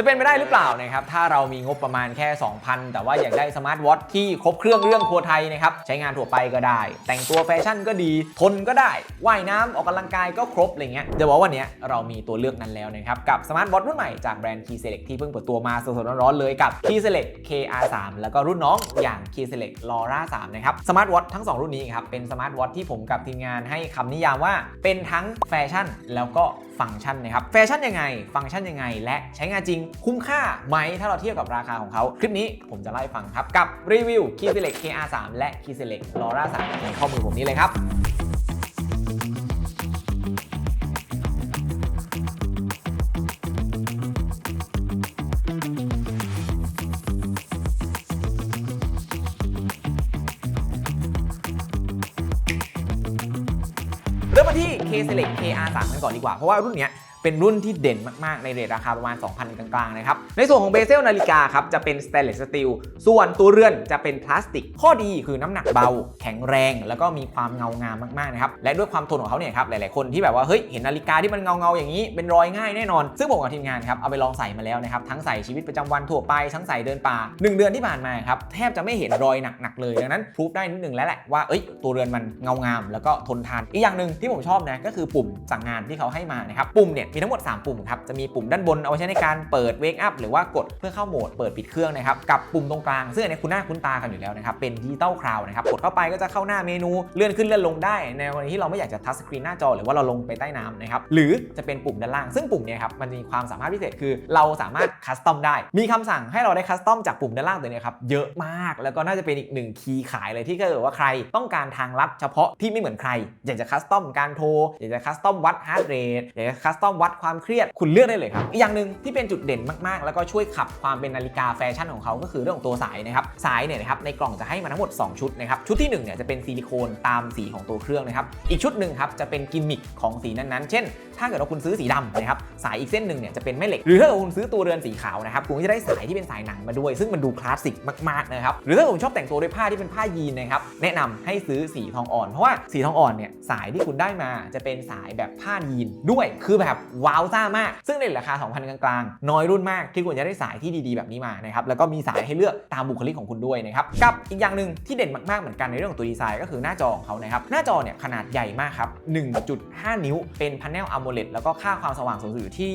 จะเป็นไปได้หรือเปล่านะครับถ้าเรามีงบประมาณแค่ 2,000 แต่ว่าอยากได้สมาร์ทวอทที่ครบเครื่องเรื่องครัวไทยนะครับใช้งานทั่วไปก็ได้ แต่งตัวแฟชั่นก็ดี ทนก็ได้ว่ายน้ำออกกำลังกายก็ครบอะไรเงี้ยเดี๋ยวบอกว่าวันนี้เรามีตัวเลือกนั้นแล้วนะครับกับสมาร์ทวอทรุ่นใหม่จากแบรนด์ Key Select ที่เพิ่งเปิดตัวมาสดๆร้อนๆเลยกับ Key Select KR3 แล้วก็รุ่นน้องอย่าง Key Select Laura 3นะครับสมาร์ทวอททั้ง 2 รุ่นนี้ครับเป็นสมาร์ทวอทที่ผมกับทีมงานให้คำนิยามว่าเป็นทั้งแฟชั่นแล้วก็ฟังก์ชันนะครับแฟชั่นยังไง ฟังก์ชันยังไง และใช้งานจริงคุ้มค่าไหมถ้าเราเทียบกับราคาของเขา คลิปนี้ผมจะไล่าให้ฟังครับ กับรีวิว Key Select KR3 และ Key Select Laura 3ในข้อมือผมนี้เลยครับเริ่มมาที่ K Select KR3 กันก่อนดีกว่า เพราะว่ารุ่นเนี้ย เป็นรุ่นที่เด่นมากๆ ในเรทราคาประมาณ 2,000 กลางๆ นะครับ ในส่วนของเบเซลนาฬิกาครับ จะเป็นสเตนเลสสตีล ส่วนตัวเรือนจะเป็นพลาสติก ข้อดีคือน้ำหนักเบา แข็งแรง แล้วก็มีความเงางามมากๆ นะครับ และด้วยความทนของเขาเนี่ยครับ หลายๆ คนที่แบบว่า เฮ้ย เห็นนาฬิกาที่มันเงาๆ อย่างนี้ เป็นรอยง่ายแน่นอน ซึ่งผมกับทีมงานครับ เอาไปลองใส่มาแล้วนะครับ ทั้งใส่ชีวิตประจำวันทั่วไป ทั้งใส่เดินป่า 1 เดือนที่ผ่านมาครับ แทบจะไม่เห็นรอยหนักๆ เลย ดังนั้นพรูฟได้นิดนึงแล้วแหละว่า เอ้ย ตัวเรือนมันเงางาม แล้วก็ทนทาน อีกอย่างหนึ่งที่ผมชอบนะก็คือปุ่มสั่งงานที่เขาให้มานะครับปุ่มเนี่ยมีทั้งหมด 3 ปุ่มครับ จะมีปุ่มด้านบนเอาไว้ใช้ในการเปิด wake up หรือว่ากดเพื่อเข้าโหมดเปิดปิดเครื่องนะครับ กับปุ่มตรงกลาง ซึ่งอันนี้คุณหน้าคุ้นตากันอยู่แล้วนะครับ เป็นดิจิตอลคลาวนะครับ กดเข้าไปก็จะเข้าหน้าเมนู เลื่อนขึ้นเลื่อนลงได้ ในกรณีที่เราไม่อยากจะทัชสกรีนหน้าจอหรือว่าเราลงไปใต้น้ำนะครับ หรือจะเป็นปุ่มด้านล่าง ซึ่งปุ่มนี่ยครับ มันมีความสามารถพิเศษคือ เราสามารถคัสตอมได้ มีคำสั่งให้เราได้คัสตอมจากปุ่มด้านล่างตัวนี้ครับ เยอะมาก แล้วก็น่าจะเป็นอีกหนึ่งคีย์ขายเลยที่ถ้าเกิดว่าใครต้องการทางลัดเฉพาะที่ไม่เหมือนใคร อยากจะคัสตอมการโทร อยากจะคัสตอมวัดฮาร์ดเรทอยากจะคัสตอมวัดความเครียดคุณเลือกได้เลยครับอีกอย่างหนึ่งที่เป็นจุดเด่นมากๆ แล้วก็ช่วยขับความเป็นนาฬิกาแฟชั่นของเขาก็คือเรื่องของตัวสายนะครับสายเนี่ยนะครับในกล่องจะให้มาทั้งหมด 2 ชุดนะครับชุดที่1เนี่ยจะเป็นซิลิโคนตามสีของตัวเครื่องนะครับอีกชุดหนึ่งครับจะเป็นกิมมิคของสีนั้นๆ เช่น ถ้าเกิดว่าคุณซื้อสีดำนะครับสายอีกเส้นหนึ่งเนี่ยจะเป็นแม่เหล็ก หรือถ้าเกิดคุณซื้อตัวเรือนสีขาวนะครับคุณก็จะได้สายที่เป็นสายหนังมาด้วย ซึ่งมันดูคลาสสิกมากๆนะครับหรือถ้าผมชอบแต่งตัวด้วยผ้าที่เป็นผ้ายีนนะครับแนะนำให้ซื้อสีทองอ่อน เพราะว่าสีทองอ่อนเนี่ยสายที่คุณได้มาจะเป็นสายแบบผ้ายีนด้วย คือแบบว้าวซ่ามาก ซึ่งในราคา 2,000 กลางๆ น้อยรุ่นมากที่คุณจะได้สายที่ดีๆ แบบนี้มานะครับ แล้วก็มีสายให้เลือกตามบุคลิกของคุณด้วยนะครับ กับอีกอย่างหนึ่งที่เด่นมากๆ เหมือนกันในเรื่องของตัวดีไซน์ก็คือหน้าจอของเขานะครับ หน้าจอเนี่ยขนาดใหญ่มากครับ 1.5 นิ้ว เป็นพาネล AMOLED แล้วก็ค่าความสว่างสูงสุดอยู่ที่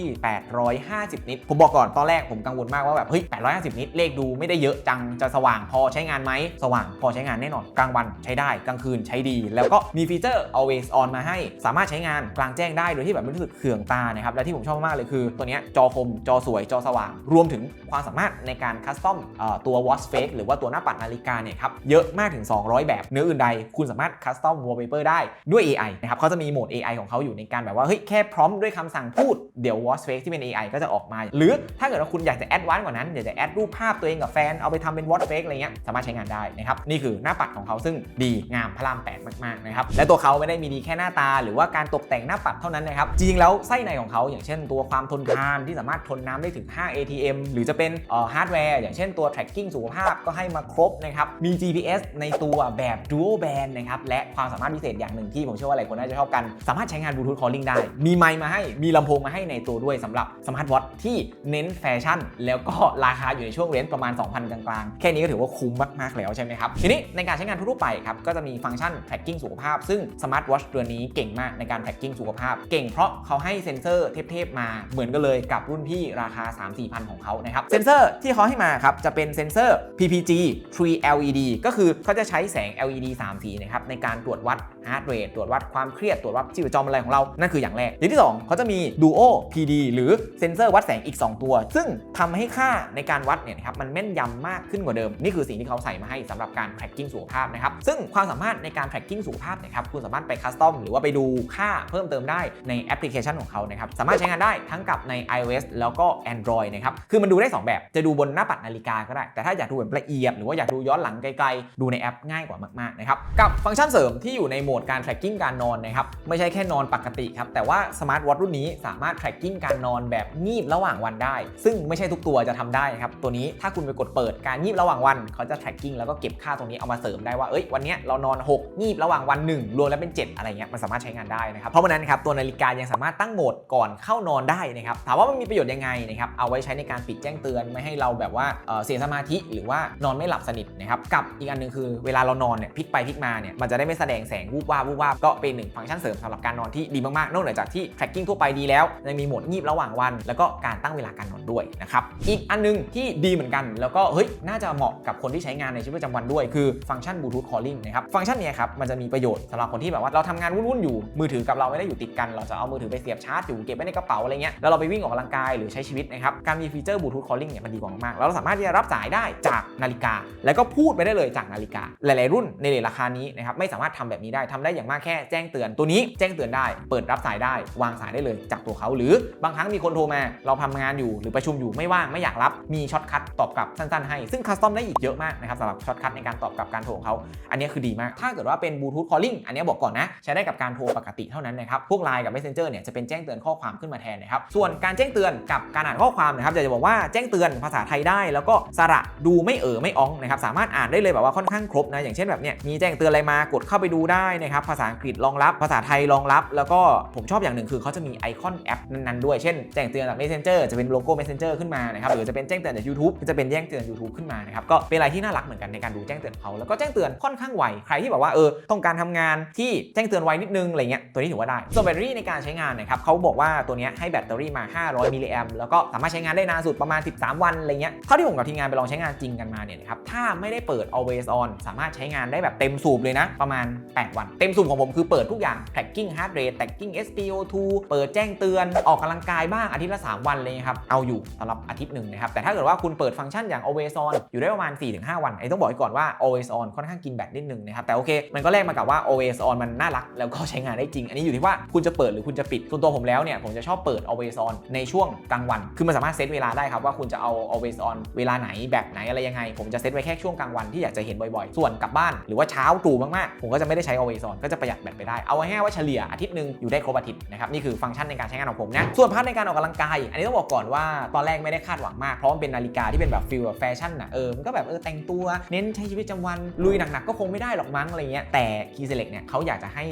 850 นิต ผมบอกก่อนตอนแรกผมกังวลมากว่าแบบเฮ้ย 850 นิต เลขดูไม่ได้เยอะจัง จะสว่างพอใช้งานไหม สว่างพอใช้งานแน่นอน กลางวันใช้ได้ กลางคืนใช้ดี แล้วก็มีฟีเจอร์ always on มาให้ สามารถใช้งานกลางแจ้งได้โดยที่แบบไม่รู้สึกเคืองตานะครับ และที่ผมชอบมากเลยคือ ตัวนี้จอคม จอสวย จอสว่าง รวมถึงความสามารถในการคัสตอมตัว watch face หรือว่าตัวหน้าปัดนาฬิกาเนี่ยครับ เยอะมากถึง 200 แบบ เนื้ออื่นใด คุณสามารถคัสตอม wallpaper ได้ด้วย AI นะครับเขาจะมีโหมด AI ของเขาอยู่ในการแบบว่า เฮ้ย แค่พร้อมด้วยคำสั่งพูด เดี๋ยว watch face ที่เป็น AI ก็จะออกมา หรือถ้าเกิดว่าคุณอยากจะแอดวานซ์กว่านั้นอยากจะแอดรูปภาพตัวเองกับแฟนเอาไปทำเป็น watch face อะไรเงี้ยสามารถใช้งานได้นะครับนี่คือหน้าปัดของเขาซึ่งดีงามพระรามแปดมากๆนะครับและตัวเขาไม่ได้มีดีแค่หน้าตา หรือว่าการตกแต่งหน้าปัดเท่านั้นนะครับจริงๆแล้วไส้ในของเขาอย่างเช่นตัวความทนทานที่สามารถทนน้ำได้ถึง 5 ATM หรือจะเป็นฮาร์ดแวร์อย่างเช่นตัว tracking สุขภาพก็ให้มาครบนะครับ มี GPS ในตัวแบบ dual band นะครับ และความสามารถพิเศษอย่างหนึ่งที่ผมเชื่อว่าหลายคนน่าจะชอบกัน สามารถใช้งาน Bluetooth calling ได้ มีไมค์มาให้ มีลำโพงมาให้ในตัวด้วยสำหรับสมาร์ทวอทที่เน้นแฟชั่น แล้วก็ราคาอยู่ในช่วงเรนจ์ประมาณ 2,000 กลางๆ แค่นี้ก็ถือว่าคุ้มมากๆแล้วใช่ไหมครับ ทีนี้ในการใช้งานทั่วไปครับก็จะมีฟังก์ชัน tracking สุขภาพ ซึ่งสมาร์ทวอทตัวนี้เก่งมากในการ tracking สุขภาพ เก่งเพราะเขาให้เซ็นเซอร์เทพๆมาเหมือนกันเลยกับรุ่นพี่ราคา 3-4พันของเขานะครับเซนเซอร์ที่เขาให้มาครับจะเป็นเซนเซอร์ PPG 3 LED ก็คือเขาจะใช้แสง LED 3 สีนะครับในการตรวจวัด heart rate ตรวจวัดความเครียด ตรวจวัดชีพจรอะไรของเรา นั่นคืออย่างแรก อย่างที่ 2 เขาจะมี Duo PD หรือเซ็นเซอร์วัดแสงอีก 2 ตัว ซึ่งทำให้ค่าในการวัดเนี่ยนะครับมันแม่นยำมากขึ้นกว่าเดิม นี่คือสิ่งที่เขาใส่มาให้สำหรับการ tracking สุขภาพนะครับซึ่งความสามารถในการ tracking สุขภาพนะครับคุณสามารถไปคัสตอมหรือว่าไปดูค่าเพิ่มเติมได้ในแอปพลิเคชันของเขานะครับสามารถใช้งานได้ทั้งกับใน iOS แล้วก็ Android นะครับคือมันดูได้ 2 แบบจะดูบนหน้าปัดนาฬิกาก็ได้ แต่ถ้าอยากดูแบบละเอียดหรือว่าอยากดูย้อนหลังไกลๆดูในแอปง่ายกว่ามากๆนะครับกับฟังก์ชันเสริมที่อยู่ในโหมมดการ tracking การนอนนะครับไม่ใช่แค่นอนปกติครับแต่ว่าสมาร์ทวอทรุ่นนี้สามารถ tracking การนอนแบบงีบระหว่างวันได้ ซึ่งไม่ใช่ทุกตัวจะทำได้ครับตัวนี้ถ้าคุณไปกดเปิดการงีบระหว่างวันเขาจะ tracking แล้วก็เก็บค่าตรงนี้เอามาเสริมได้ว่าเอ้ยวันนี้เรานอน 6 งีบระหว่างวัน 1 รวมแล้วเป็น 7 อะไรเงี้ยมันสามารถใช้งานได้นะครับเพราะฉะนั้นครับตัวนาฬิกายังสามารถตั้งโหมดก่อนเข้านอนได้นะครับถามว่ามันมีประโยชน์ยังไงนะครับเอาไว้ใช้ในการปิดแจ้งเตือนไม่ให้เราแบบว่าเเสียสมาธิหรือว่านอนไม่หลับสนิทนะครับกับอีกอันหนึงคือเวลาเรานอนเนี่ยพลิกไปพลิกมาเนี่ยมันจะได้ไม่แสดงแสงวูบวาบวูบวาบก็เป็นหนึ่งฟังก์ชันเสริมสำหรับการนอนที่ดีมากๆ นอกเหนือจากที่ tracking ทั่วไปดีแล้วยังมีโหมดงีบระหว่างวัน แล้วก็การตั้งเวลาการนอนด้วยนะครับอีกอันหนึงที่ดีเหมือนกัน แล้วก็เฮ้ยน่าจะเหมาะกับคนที่ใช้งานในชีวิตประจำวันด้วยคือฟังก์ชัน Bluetooth Calling นะครับฟังก์ชันนี้ครับมันจะมีประโยชน์สำหรับคนที่แบบว่าเราทำงานวุ่นๆอยู่มือถือกับเราไม่ได้อยู่ติดกัน เราจะเอามือถือไปเสียบชาร์จอยู่เก็บไว้ในกระเป๋าอะไรเงี้ยแล้วเราไปวิ่งออกกำลังกายหรือใช้ชีวิตนะครับการมีฟีเจอร์ Bluetooth Calling เนี่ยมันดีกว่ามากๆแล้วเราสามารถที่จะรับสายได้จากนาฬิกา แล้วก็พูดไปได้เลยจากนาฬิกา หลาย ๆ รุ่นในราคานี้นะครับไม่สามารถทำแบบนี้ได้ทำได้อย่างมากแค่แจ้งเตือนตัวนี้แจ้งเตือนได้ เปิดรับสายได้ วางสายได้เลยจากตัวเขา หรือบางครั้งมีคนโทรมา เราทำงานอยู่หรือประชุมอยู่ไม่ว่างไม่อยากรับมีช็อตคัทตอบกลับสั้นๆให้ ซึ่งคัสตอมได้อีกเยอะมากนะครับสำหรับช็อตคัทในการตอบกลับการโทรของเขา อันนี้คือดีมาก ถ้าเกิดว่าเป็น Bluetooth Calling อันนี้บอกก่อนนะใช้ได้กับการโทรปกติเท่านั้นนะครับพวก Line กับ Messenger เนี่ยจะเป็นแจ้งเตือนข้อความขึ้นมาแทนนะครับส่วนการแจ้งเตือนกับการอ่านข้อความนะครับอยากจะบอกว่าแจ้งเตือนภาษาไทยได้ แล้วก็สระดูไม่เออไม่อ้องนะครับสามารถอ่านได้เลยแบบว่าค่อนข้างครบนะอย่างเช่นแบบเนี่ยมีแจ้งเตือนอะไรมากดเข้าไปดูได้นะครับภาษาอังกฤษรองรับ ภาษาไทยรองรับ แล้วก็ผมชอบอย่างหนึ่งคือเขาจะมีไอคอนแอปนั้นๆด้วย เช่นแจ้งเตือนจาก Messenger จะเป็นโลโก้ Messenger ขึ้นมานะครับหรือจะเป็นแจ้งเตือนจาก YouTube จะเป็นแจ้งเตือน YouTube ขึ้นมานะครับก็เป็นอะไรที่น่ารักเหมือนกันในการดูแจ้งเตือนเขาแล้วก็แจ้งเตือนค่อนข้างไวใครที่แบบว่าเออต้องการทำงานที่แจ้งเตือนไวนิดนึงอะไรเงี้ยตัวนี้ถือว่าได้ส่วนแบตเตอรี่ในการใช้งานนะครับเขาบอกว่าตัวนี้ให้แบตเตอรี่มา 500มิลลิแอมแล้วก็สามารถใช้งานได้นานสุดประมาณ 13 วันอะไรเงี้ยเท่าที่ผมกับทีมงานไปลองใช้งานจริงกันมาเนี่ยนะครับถ้าไม่ได้เปิด always on สามารถใช้งานได้แบบเต็มสูบเลยนะประมาณ 8 วันเต็มสูบของผมคือเปิดทุกอย่าง tracking heart rate tracking SpO2 เปิดแจ้งเตือนออกกำลังกายบ้างอาทิตย์ละ 3 วันเลยครับ เอาอยู่สำหรับอาทิตย์หนึ่งนะครับ แต่ถ้าเกิดว่าคุณเปิดฟังก์ชันอย่าง always on อยู่ได้ประมาณ 4-5 วันไอ้ต้องบอกไว้ก่อนว่า always on ค่อนข้างกินแบตนิดนึงนะครับ แต่โอเค มันก็แลกมากับว่า always on มันน่ารักแล้วก็ใช้งานได้จริง อันนี้อยู่ที่ว่าคุณจะเปิดหรือคุณจะปิดส่วนตัวผมแล้วเนี่ยผมจะชอบเปิด always on ในช่วงกลางวัน คือมันสามารถเซตเวลาได้ครับว่าคุณจะเอา always on เวลาไหนแบบไหนอะไรยังไง ผมจะเซตไว้แค่ช่วงกลางวันที่อยากจะเห็นบ่อยๆ ส่วนกลับบ้านหรือว่าเช้าตรู่มากๆผมก็จะไม่ได้ใช้ always on ก็จะประหยัดแบตไปได้ เอาไว้ให้ว่าเฉลี่ยอาทิตย์หนึ่งอยู่ได้ครบอาทิตย์นะครับนี่คือฟังก์ชันในการใช้งานของผมนะส่วนพาร์ทในการออกกำลังกายอันนี้ต้องบอกก่อนว่าตอนแรกไม่ได้คาดหวังมากเพราะมันเป็นนาฬิกาที่เป็นแบบฟิลแบบแฟชั่นนะเออมันก็แบบเออแต่งตัวเน้นใช้ชีวิตประจำวันลุยหนักๆก็คงไม่ได้หรอกมั้งอะไรเงี้ยแต่ Key Select เนี่ยเขาอยากจะให้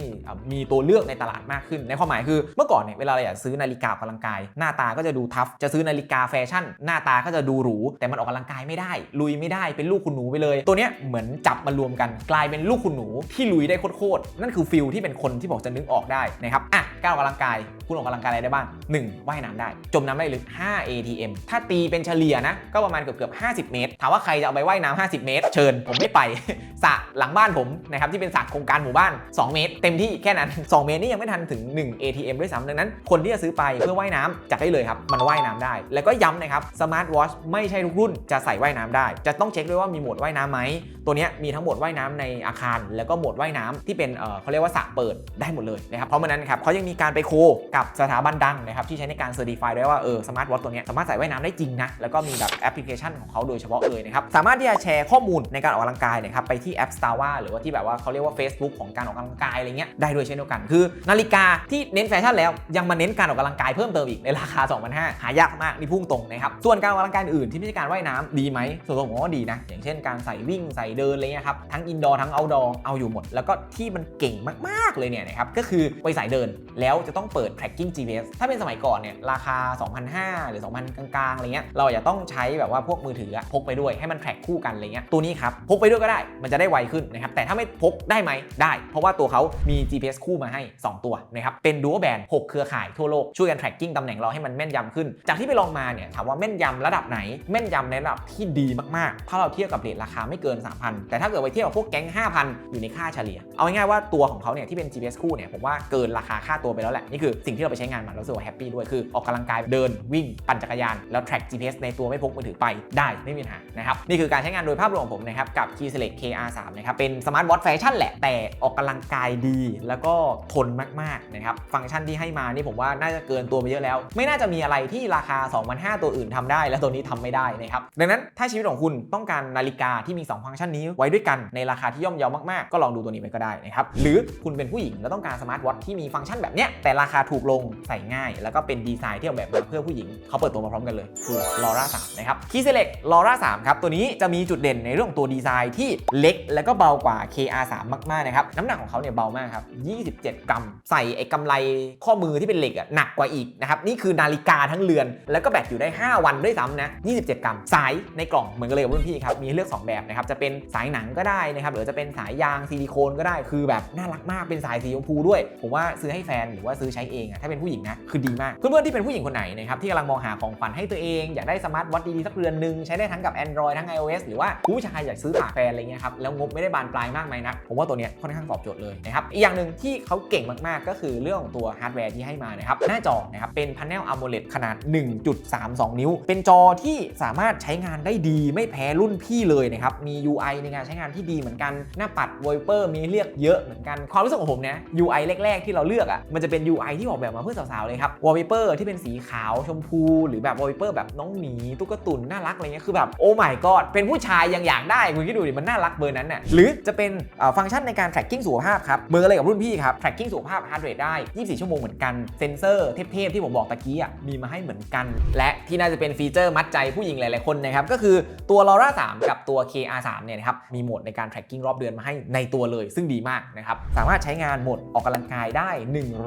มีตัวเลือกในตลาดมากขึ้น ในความหมายคือเมื่อก่อนเนี่ยเวลาเราอยากซื้อนาฬิกาออกกำลังกาย หน้าตาก็จะดูทัฟจะซื้อนาฬิกาแฟชั่น หน้าตาก็จะดูหรูแต่มันออกกำลังกายไม่ได้ ลุยไม่ได้เป็นลูกคุณหนูไปเลย ตัวเนี้ยเหมือนจับมารวมกันกลายเป็นลูกคุณหนูที่ลุยได้โคตรๆนั่นคือฟิลที่เป็นคนที่ผมจะนึกออกได้นะครับอะ การออกกำลังกาย คุณออกกำลังกายอะไรได้บ้าง 1. ว่ายน้ำได้ จมน้ำได้ลึก 5 ATM ถ้าตีเป็นเฉลี่ยนะ ก็ประมาณเกือบเกือบ50 เมตร ถามว่าใครจะเอาไปว่ายน้ำ50 เมตร เชิญ ผมไม่ไป สระหลังบ้านผมนะครับที่เป็นสระโครงการหมู่บ้าน 2 เมตร เต็มที่แค่นั้น 2 เมตรนี่ยังไม่ทันถึง 1 ATM ด้วยซ้ำดังนั้น คนที่จะซื้อไปเพื่อว่ายน้ำจัดได้เลยครับ มันว่ายน้ำได้ แล้วก็ย้ำนะครับ สมาร์ทวอชไม่ใช่ทุกรุ่นจะใส่ว่ายน้ำได้ จะต้องเช็คด้วยว่ามีโหมดว่ายน้ำไหม ตัวเนี้ยมีทั้งโหมดว่ายน้ำในอาคาร แล้วก็โหมดว่ายน้ำที่เป็นเอ่อเขาเรียกว่าสระเปิดได้หมดเลยนะครับเพราะฉะนั้นครับเขายังมีการไปโคกับสถาบันดังนะครับที่ใช้ในการเซอร์ติฟายด้วยว่าเออสมาร์ทวอทตัวนี้สามารถใส่ว่ายน้ำได้จริงนะแล้วก็มีแบบแอปพลิเคชันของเขาโดยเฉพาะเลยนะครับสามารถที่จะแชร์ข้อมูลในการออกกำลังกายนะครับไปที่แอป Star ว่าหรือว่าที่แบบว่าเขาเรียกว่า Facebook ของการออกกำลังกายอะไรเงี้ยได้ด้วยเช่นเดียวกันคือ นาฬิกาที่เน้นแฟชั่นแล้วยังมาเน้นการออกกำลังกายเพิ่มเติมอีกในราคา 2,500หายากมากนี่พุ่งตรงนะครับส่วนการออกกำลังกายอื่นที่ไม่ใช่การว่ายน้ำดีไหมส่วนตัวผมว่าดีนะ อย่างเช่นการใส่วิ่งใส่เดินอะไรเงี้ยครับทั้งอินดอร์ทั้งเอาท์ดอร์เอาอยู่หมด แล้วก็ที่มันเก่งมากๆเลยเนี่ยนะครับก็คือไปสายเดินแล้วจะต้องเปิด tracking GPS ถ้าเป็นสมัยก่อนเนี่ยราคา 2,500 หรือ 2,000 กลางๆอะไรเงี้ยเราจะต้องใช้แบบว่าพวกมือถือพกไปด้วยให้มันแทร็กคู่กันอะไรเงี้ยตัวนี้ครับพกไปด้วยก็ได้มันจะได้ไวขึ้นนะครับแต่ถ้าไม่พกได้ไหมได้ เพราะว่าตัวเขามี GPS คู่มาให้ 2 ตัวนะครับเป็น dual band 6เครือข่ายทั่วโลกช่วยกัน tracking ตำแหน่งเราให้มันแม่นยำขึ้น จากที่ไปลองมาเนี่ยถามว่าแม่นยำระดับไหน แม่นยำในระดับที่ดีมากๆ ถ้าเราเทียบกับเรทราคาไม่เกิน 3,000 แต่ถ้าเกิดไปเทียบกับพวกแก๊ง5,000 อยู่ในค่าเฉลี่ย เอาง่ายๆว่าตัวของเขาเนี่ยที่เป็น GPS คู่เนี่ยผมว่าเกินราคาค่าตัวตัวไปแล้วแหละ นี่คือสิ่งที่เราไปใช้งานมันเราสึกว่าแฮปปี้ด้วยคือออกกำลังกายเดินวิ่งปั่นจักรยานแล้ว track GPS ในตัวไม่พกมือถือไปได้ไม่มีปัญหานะครับนี่คือการใช้งานโดยภาพรวมของผมนะครับกับ Key Select KR3 นะครับเป็นสมาร์ทวอทแฟชั่นแหละแต่ออกกำลังกายดี แล้วก็ทนมากๆนะครับฟังก์ชันที่ให้มานี่ผมว่าน่าจะเกินตัวไปเยอะแล้ว ไม่น่าจะมีอะไรที่ราคา 2,500 ตัวอื่นทำได้ และตัวนี้ทำไม่ได้นะครับดังนั้นถ้าชีวิตของคุณต้องการนาฬิกาที่มี 2 ฟังก์ชันนี้ไว้ด้วยกันในราคาที่ย่อมเยาวมากๆ ก็ลองดูตัวนี้ไปก็ได้นะครับหรือคุณเป็นผู้หญิงแล้วต้องการสมาร์ทวอทที่มีฟังก์ชันแบบนี้ยแต่ราคาถูกลงใส่ง่าย แล้วก็เป็นดีไซน์ที่ออกแบบมาเพื่อผู้หญิงเขาเปิดตัวมาพร้อมกันเลย คือ Laura 3นะครับ Key Select Laura 3ครับตัวนี้จะมีจุดเด่นในเรื่องตัวดีไซน์ที่เล็ก แล้วก็เบากว่า KR3 มากๆนะครับน้ำหนักของเขาเนี่ยเบามากครับ 27 กรัม ใส่ไอ้กำไรข้อมือที่เป็นเหล็กอะหนักกว่าอีกนะครับนี่คือนาฬิกาทั้งเรือน แล้วก็แบตอยู่ได้ 5 วันด้วยซ้ำนะ 27 กรัม สายในกล่องเหมือนกันเลยกับรุ่นพี่ครับมีเลือก 2 แบบนะครับจะเป็นสายหนังก็ได้นะครับหรือจะเป็นสายยางซิลิโคนก็ได้คือแบบน่ารักมากเป็นสายสีชมพูด้วย ผมว่าซื้อให้แฟนหรือว่าซื้อใช้เองอะถ้าเป็นผู้หญิงนะคือดีมากเพื่อนๆที่เป็นผู้หญิงคนไหนนะครับที่กำลังมองหาของขวัญให้ตัวเองอยากได้สมาร์ทวอทดีๆสักเรือนหนึ่งใช้ได้ทั้งกับ Android ทั้ง iOS หรือว่าผู้ชายอยากซื้อฝากแฟนอะไรเงี้ยครับแล้วงบไม่ได้บานปลายมากมายนักผมว่าตัวเนี้ยค่อนข้างตอบโจทย์เลยนะครับอีกอย่างหนึ่งที่เขาเก่งมากๆ ก็คือเรื่องของตัวฮาร์ดแวร์ที่ให้มานะครับหน้าจอนะครับเป็น Panel AMOLED ขนาด 1.32 นิ้ว เป็นจอที่สามารถใช้งานได้ดีไม่แพ้รุ่นพี่เลยนะครับมี UI ในการใช้งานที่ดีเหมือนกันหน้าปัด Viper มีเรียกเยอะเหมือนกันความรู้สึกของผมเนี่ย UI แรกๆที่เราเลือกอะมันจะเป็น UI ที่ออกแบบมาเพื่อสาวๆเลยครับ Wallpaper ที่เป็นสีขาวชมพูหรือแบบ Wallpaper แบบน้องหมีตุ๊กตุนน่ารักอะไรเงี้ยคือแบบโอ้ my god เป็นผู้ชายยังอยากได้คุณคิดดูดิมันน่ารักเบอร์นั้นน่ะหรือจะเป็นฟังก์ชันในการ tracking สุขภาพครับเบอร์อะไรกับรุ่นพี่ครับ tracking สุขภาพ heart rate ได้ 24 ชั่วโมงเหมือนกันเซนเซอร์เทพๆที่ผมบอกตะกี้อะมีมาให้เหมือนกัน และที่น่าจะเป็นฟีเจอร์มัดใจผู้หญิงหลายๆคนนะครับก็คือตัว Laura 3 กับตัว KR3 เนี่ยนะครับมีโหมดในการ tracking รอบเดือนมาให้ในตัวเลย ซึ่งดีมากนะครับสามารถใช้งานโหมดออกกำลังกายได้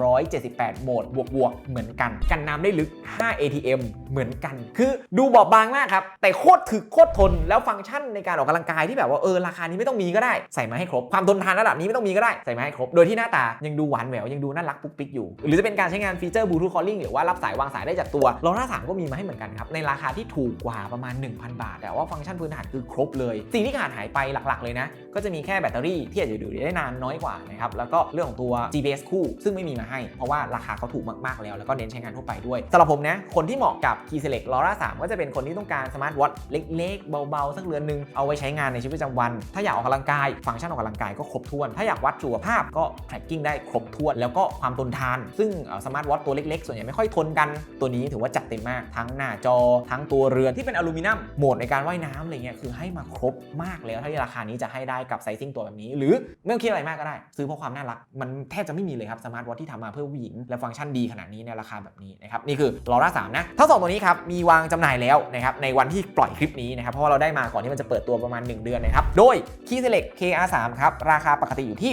178 โหมด บวกๆเหมือนกัน กันน้ำได้ลึก 5 ATM เหมือนกัน คือดูบอบบางมากครับ แต่โคตรถึกโคตรทน แล้วฟังก์ชันในการออกกำลังกายที่แบบว่าเออราคานี้ไม่ต้องมีก็ได้ ใส่มาให้ครบ ความทนทานระดับนี้ไม่ต้องมีก็ได้ ใส่มาให้ครบ โดยที่หน้าตายังดูหวานแหววยังดูน่ารักปุ๊กปิ๊กอยู่ หรือจะเป็นการใช้งานฟีเจอร์บลูทูธคอลลิ่งหรือว่ารับสายวางสายได้จากตัวลอร่า3ก็มีมาให้เหมือนกันครับในราคาที่ถูกกว่าประมาณ 1,000 บาท แต่ว่าฟังก์ชันพื้นฐานคือครบเลย สิ่งที่ขาดหายไปหลักๆ เลยนะ ก็จะมีแค่แบตเตอรี่ที่อาจจะอยู่ได้นานน้อยกว่านะครับแล้วก็เรื่องของตัว GPS คู่ ซึ่งไม่มีมาให้ เพราะว่าราคาเขาถูกมากๆแล้ว แล้วก็เน้นใช้งานทั่วไปด้วยสำหรับผมนะ คนที่เหมาะกับ Key Select Laura 3 ก็จะเป็นคนที่ต้องการสมาร์ทวอทเล็กๆ เบาๆ สักเรือนหนึงเอาไว้ใช้งานในชีวิตประจำวัน ถ้าอยากออกกำลังกาย ฟังก์ชันออกกำลังกายก็ครบถ้วน ถ้าอยากวัดสุขภาพก็ tracking ได้ครบถ้วน แล้วก็ความทนทาน ซึ่งสมาร์ทวอทตัวเล็กๆ ส่วนใหญ่ไม่ค่อยทนกัน ตัวนี้ถือว่าจัดเต็มมาก ทั้งหน้าจอ ทั้งตัวเรือนที่เป็นอลูมิเนียม โหมดในการว่ายน้ำอะไรเงี้ย คือให้มาครบมากแล้ว ถ้าราคานี้จะให้ได้กับไซซิ่งตัวแบบนี้ หรือไม่ต้องคิดอะไรมากก็ได้ ซื้อเพราะความน่ารัก มันแทบจะไม่มีเลยครับสมาร์ทวอทที่ทำมาเพื่อผู้หญิง และฟังก์ชันดีขนาดนี้ในราคาแบบนี้นะครับนี่คือ Laura 3นะทั้งสองตัวนี้ครับมีวางจำหน่ายแล้วนะครับในวันที่ปล่อยคลิปนี้นะครับเพราะว่าเราได้มาก่อนที่มันจะเปิดตัวประมาณ 1 เดือนนะครับโดย Key Select KR3 ครับราคาปกติอยู่ที่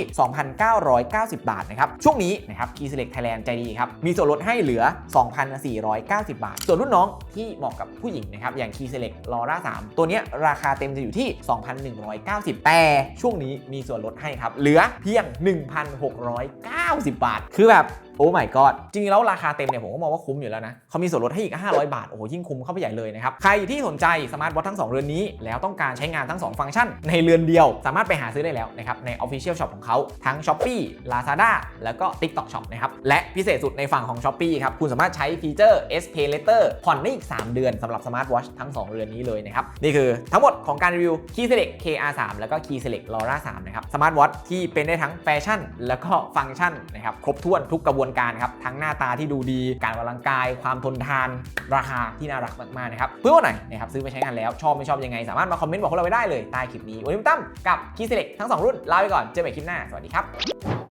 2,990 บาทนะครับช่วงนี้นะครับ Key Select Thailand ใจดีครับมีส่วนลดให้เหลือ 2,490 บาท ส่วนรุ่นน้องที่เหมาะกับผู้หญิงนะครับอย่าง Key Select Laura 3 ตัวเนี้ยราคาเต็มจะอยู่ที่ 2,190 แต่ช่วงนี้มีส่วนลดให้ครับเหลือเพียง 1,690 บาท คือแบบโอ้ my god จริงๆแล้วราคาเต็มเนี่ยผมก็มองว่าคุ้มอยู่แล้วนะเขามีส่วนลดให้อีก 500 บาท โอ้โห ยิ่งคุ้มเข้าไปใหญ่เลยนะครับ ใครที่สนใจสมาร์ทวอททั้ง 2 เรือนนี้ แล้วต้องการใช้งานทั้ง 2 ฟังก์ชัน ในเรือนเดียว สามารถไปหาซื้อได้แล้วนะครับ ใน Official Shop ของเขาทั้ง Shopee Lazada แล้วก็ TikTok Shop นะครับ และพิเศษสุดในฝั่งของ Shopee ครับ คุณสามารถใช้ฟีเจอร์ S Pay Later ผ่อนได้อีก 3 เดือนสำหรับสมาร์ทวอททั้ง 2 เรือนนี้เลยนะครับ นี่คือทั้งหมดของการรีวิว Key Select KR3 แล้วก็ Key Select Laura 3นะครับสมาร์ทวอทที่เป็นได้ทั้งแฟชั่น แล้วก็ฟังก์ชันนะครับครบถ้วนทุกกระบวนการครับ ทั้งหน้าตาที่ดูดี การออกกำลังกาย ความทนทาน ราคาที่น่ารักมากๆนะครับ เพื่อนคนไหนนะครับซื้อไปใช้งานแล้ว ชอบไม่ชอบยังไง สามารถมาคอมเมนต์บอกพวกเราไว้ได้เลยใต้คลิปนี้ วันนี้ผมตั้มกับคีสิเล็กทั้ง 2 รุ่นลาไปก่อน เจอกันใหม่คลิปหน้า สวัสดีครับ